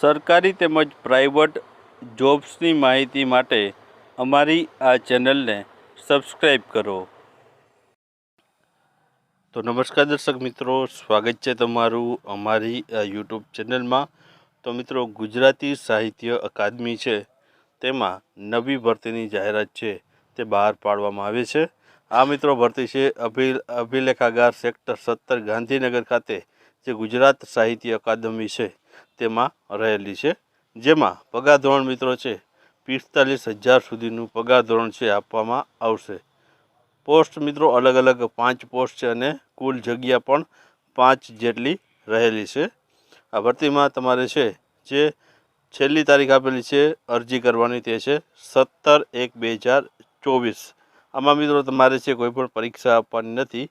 સરકારી તેમજ પ્રાઇવેટ જોબ્સની માહિતી માટે અમારી આ ચેનલને સબસ્ક્રાઈબ કરો. તો નમસ્કાર દર્શક મિત્રો, સ્વાગત છે તમારું અમારી આ યુટ્યુબ ચેનલમાં. તો મિત્રો, ગુજરાતી સાહિત્ય અકાદમી છે, તેમાં નવી ભરતીની જાહેરાત છે, તે બહાર પાડવામાં આવે છે. આ મિત્રો ભરતી છે અભિ અભિલેખાગાર સેક્ટર સત્તર ગાંધીનગર ખાતે, જે ગુજરાત સાહિત્ય અકાદમી છે. તેમાં રહેલી છે. જેમાં પગાર ધોરણ મિત્રો છે, પિસ્તાલીસ હજાર સુધીનું પગાર ધોરણ છે આપવામાં આવશે. પોસ્ટ મિત્રો અલગ અલગ પાંચ પોસ્ટ છે અને કુલ જગ્યા પણ પાંચ જેટલી રહેલી છે. આ ભરતીમાં તમારે છે, જે છેલ્લી તારીખ આપેલી છે, અરજી કરવાની તે છે સત્તર એક બે હજાર ચોવીસ. આમાં મિત્રો તમારે છે કોઈ પણ પરીક્ષા આપવાની નથી.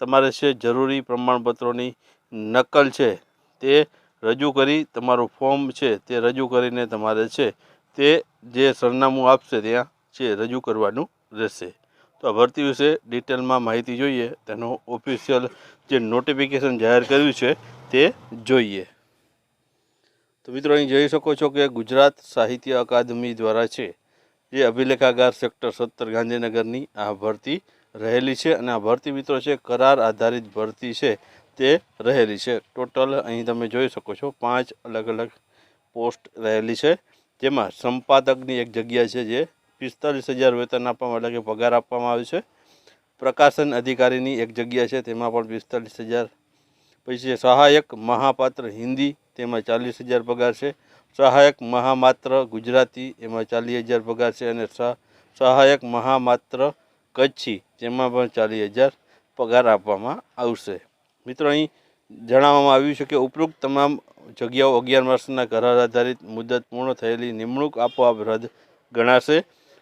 તમારે છે જરૂરી પ્રમાણપત્રોની નકલ છે તે રજૂ કરી તમારું ફોર્મ છે તે રજૂ કરીને તમારે છે તે જે સરનામું આપશે ત્યાં છે રજૂ કરવાનું રહેશે. તો આ ભરતી વિશે ડિટેલમાં માહિતી જોઈએ. તેનું ઓફિશિયલ જે નોટિફિકેશન જાહેર કર્યું છે તે જોઈએ. તો મિત્રો અહીં જોઈ શકો છો કે ગુજરાત સાહિત્ય અકાદમી દ્વારા છે જે અભિલેખાગાર સેક્ટર સત્તર ગાંધીનગરની આ ભરતી રહેલી છે. અને આ ભરતી મિત્રો છે કરાર આધારિત ભરતી છે. તે રહેલી છે. ટોટલ અહીં તમે જોઈ શકો છો, પાંચ અલગ અલગ પોસ્ટ રહેલી છે. જેમાં સંપાદકની એક જગ્યા છે જે પિસ્તાલીસ હજાર વેતન આપવામાં એટલે કે પગાર આપવામાં આવે છે. પ્રકાશન અધિકારીની એક જગ્યા છે, તેમાં પણ પિસ્તાલીસ હજાર પછી સહાયક મહાપાત્ર હિન્દી, તેમાં ચાલીસ હજાર પગાર છે. સહાયક મહામાત્ર ગુજરાતી, એમાં ચાલીસ હજાર પગાર છે અને સહ, સહાયક મહામાત્ર કચ્છી, તેમાં પણ ચાલીસ હજાર પગાર આપવામાં આવશે. મિત્રો, અહીં જણાવવામાં આવ્યું છે કે ઉપરોક્ત તમામ જગ્યાઓ અગિયાર વર્ષના કરાર આધારિત મુદત પૂર્ણ થયેલી નિમણૂક આપોઆપ રદ ગણાશે.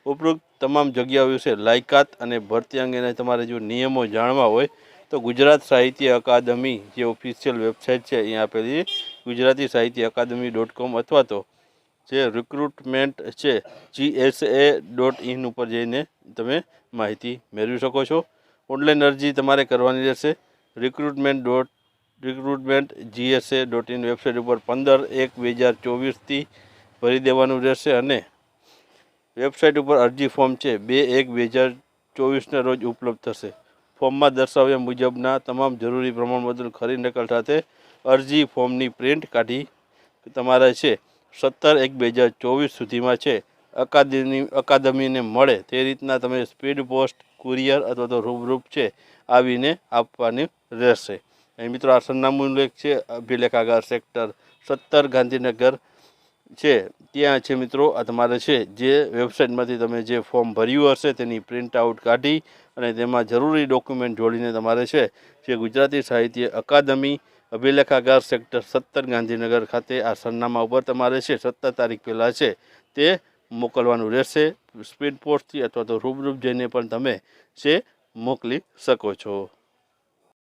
ઉપરોક્ત તમામ જગ્યાઓ વિશે લાયકાત અને ભરતી અંગેના તમારે જો નિયમો જાણવા હોય, તો ગુજરાત સાહિત્ય અકાદમી જે ઓફિશિયલ વેબસાઇટ છે, અહીં આપેલી ગુજરાતી સાહિત્ય અકાદમી ડોટ કોમ અથવા તો જે રિક્રુટમેન્ટ છે જીએસએ ડોટ ઇન ઉપર જઈને તમે માહિતી મેળવી શકો છો. ઓનલાઈન અરજી તમારે કરવાની રહેશે. Recruitment dot recruitment GSA dot in website ઉપર પંદર એક બે હજાર ચોવીસથી ભરી દેવાનું રહેશે અને વેબસાઇટ ઉપર અરજી ફોર્મ છે બે એક બે હજાર ચોવીસના રોજ ઉપલબ્ધ થશે. ફોર્મમાં દર્શાવ્યા મુજબના તમામ જરૂરી પ્રમાણપત્ર ખરી નકલ સાથે અરજી ફોર્મની પ્રિન્ટ કાઢી તમારે છે. સત્તર એક બે હજાર ચોવીસ સુધીમાં છે. અકાદમી, અકાદમીને મળે તે રીતના તમે સ્પીડ પોસ્ટ કુરિયર અથવા તો રૂબરૂપ છે. આવીને આપવાની રહેશે. અહીં મિત્રો આ સરનામું ઉલ્લેખ છે અભિલેખાગાર સેક્ટર સત્તર, ગાંધીનગર છે. ત્યાં છે મિત્રો, આ તમારે છે, જે વેબસાઇટમાંથી તમે જે ફોર્મ ભર્યું હશે તેની પ્રિન્ટ આઉટ કાઢી અને તેમાં જરૂરી ડોક્યુમેન્ટ જોડીને તમારે છે, જે ગુજરાતી સાહિત્ય અકાદમી અભિલેખાગાર સેક્ટર સત્તર, ગાંધીનગર ખાતે આ સરનામા ઉપર તમારે છે, સત્તર તારીખ પહેલાં છે, તે મોકલવાનું રહેશે. સ્પીડ પોસ્ટથી અથવા તો રૂબરૂપ જઈને પણ તમે છે મોકલી શકો છો.